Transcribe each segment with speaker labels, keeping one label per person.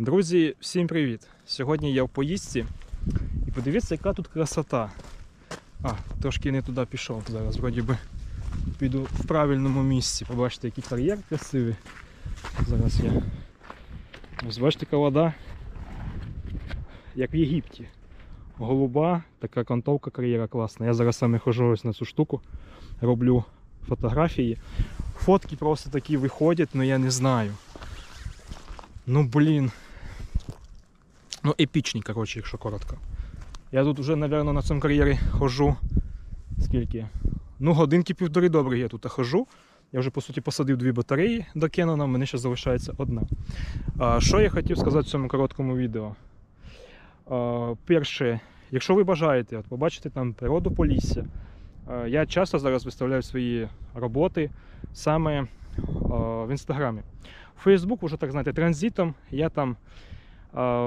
Speaker 1: Друзі, всім привіт! Сьогодні я в поїздці і подивіться, яка тут красота. А, трошки не туди пішов. Зараз вроді би піду в правильному місці. Побачите, який кар'єр красивий. Зараз я. Ось бачите, яка вода. Як в Єгипті. Голуба, така кантовка кар'єра класна. Я зараз саме ходжу ось на цю штуку, роблю фотографії. Фотки просто такі виходять, але я не знаю. Ну блін. Ну, епічні, коротше, якщо коротко. Я тут вже, напевно, на цьому кар'єрі хожу. Скільки? Ну, годинки півтори добре я тут хожу. Я вже по суті посадив дві батареї до Canon, мені ще залишається одна. А, що я хотів сказати в цьому короткому відео? А, перше, якщо ви бажаєте от, побачити там природу Полісся, я часто зараз виставляю свої роботи саме в інстаграмі. У Фейсбук вже так знаєте, транзитом. Я там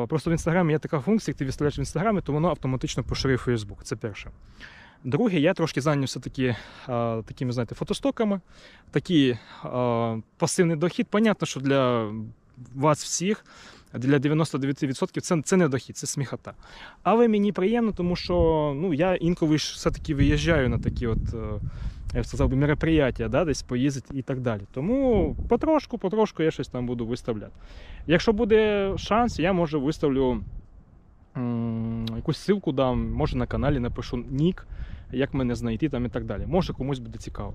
Speaker 1: просто в інстаграмі є така функція, як ти виставляєш в інстаграмі, то воно автоматично поширює Фейсбук. Це перше. Друге, я трошки зайнявся такі, такими, знаєте, фотостоками. Такий пасивний дохід. Понятно, що для вас всіх, для 99% це, це не дохід, це сміхота. Але мені приємно, тому що ну, я інколи все-таки виїжджаю на такі от. Я б сказав би, мероприятия, да, десь поїздити і так далі. Тому потрошку, потрошку я щось там буду виставляти. Якщо буде шанс, я може виставлю якусь ссылку дам, може на каналі напишу нік, як мене знайти там і так далі. Може комусь буде цікаво.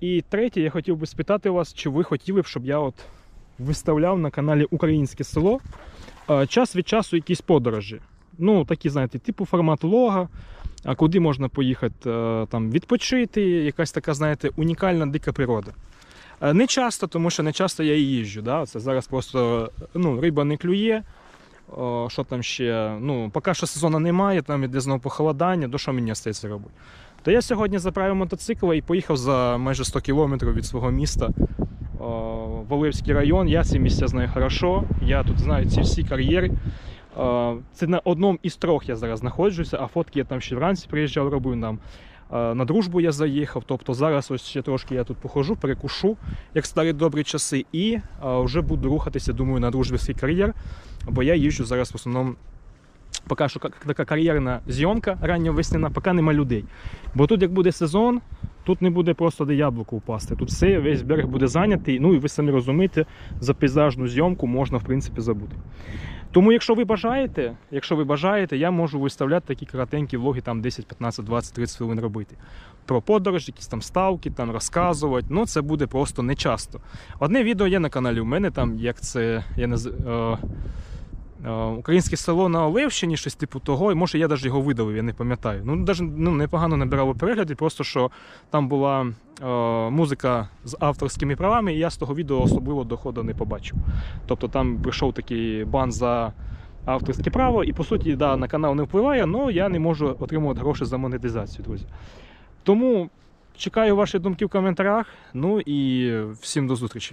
Speaker 1: І третє, я хотів би спитати вас, чи ви хотіли б, щоб я от виставляв на каналі Українське село час від часу якісь подорожі. Ну, такі, знаєте, типу формат лога, а куди можна поїхати е, там відпочити, якась така, знаєте, унікальна дика природа. Е, Не часто, тому що не часто я і їжджу. Да? Це зараз просто ну, риба не клює. О, що там ще? Ну, поки що сезону немає, там іде знову похолодання, до що мені остається робити? То я сьогодні заправив мотоцикл і поїхав за майже 100 кілометрів від свого міста о, в Оливський район. Я ці місця знаю хорошо. Я тут знаю ці всі кар'єри. Це на одному із трьох я зараз знаходжуся, а фотки я там ще вранці приїжджав, робив нам. На дружбу я заїхав, тобто зараз ось ще трошки я тут похожу, перекушу, як старі добрі часи, і вже буду рухатися, думаю, на дружбівський кар'єр, бо я їжджу зараз в основному. Поки що така кар'єрна зйомка ранньовесняна, поки нема людей. Бо тут, як буде сезон, тут не буде просто де яблуко впасти. Тут все, весь берег буде зайнятий. Ну і ви самі розумієте, за пейзажну зйомку можна в принципі забути. Тому, якщо ви бажаєте, якщо ви бажаєте, я можу виставляти такі коротенькі влоги, там 10, 15, 20, 30 хвилин робити. Про подорож, якісь там ставки, там розказувати. Ну, це буде просто не часто. Одне відео є на каналі у мене, там як це я не е... е, Українське село на Олевщині, щось типу того, і може я навіть його видалив, я не пам'ятаю. Ну, навіть ну, непогано набирало перегляди, просто що там була е, музика з авторськими правами, і я з того відео особливо доходу не побачив. Тобто там прийшов такий бан за авторське право, і по суті, да, на канал не впливає, але я не можу отримувати гроші за монетизацію, друзі. Тому чекаю ваші думки в коментарях. Ну і всім до зустрічі.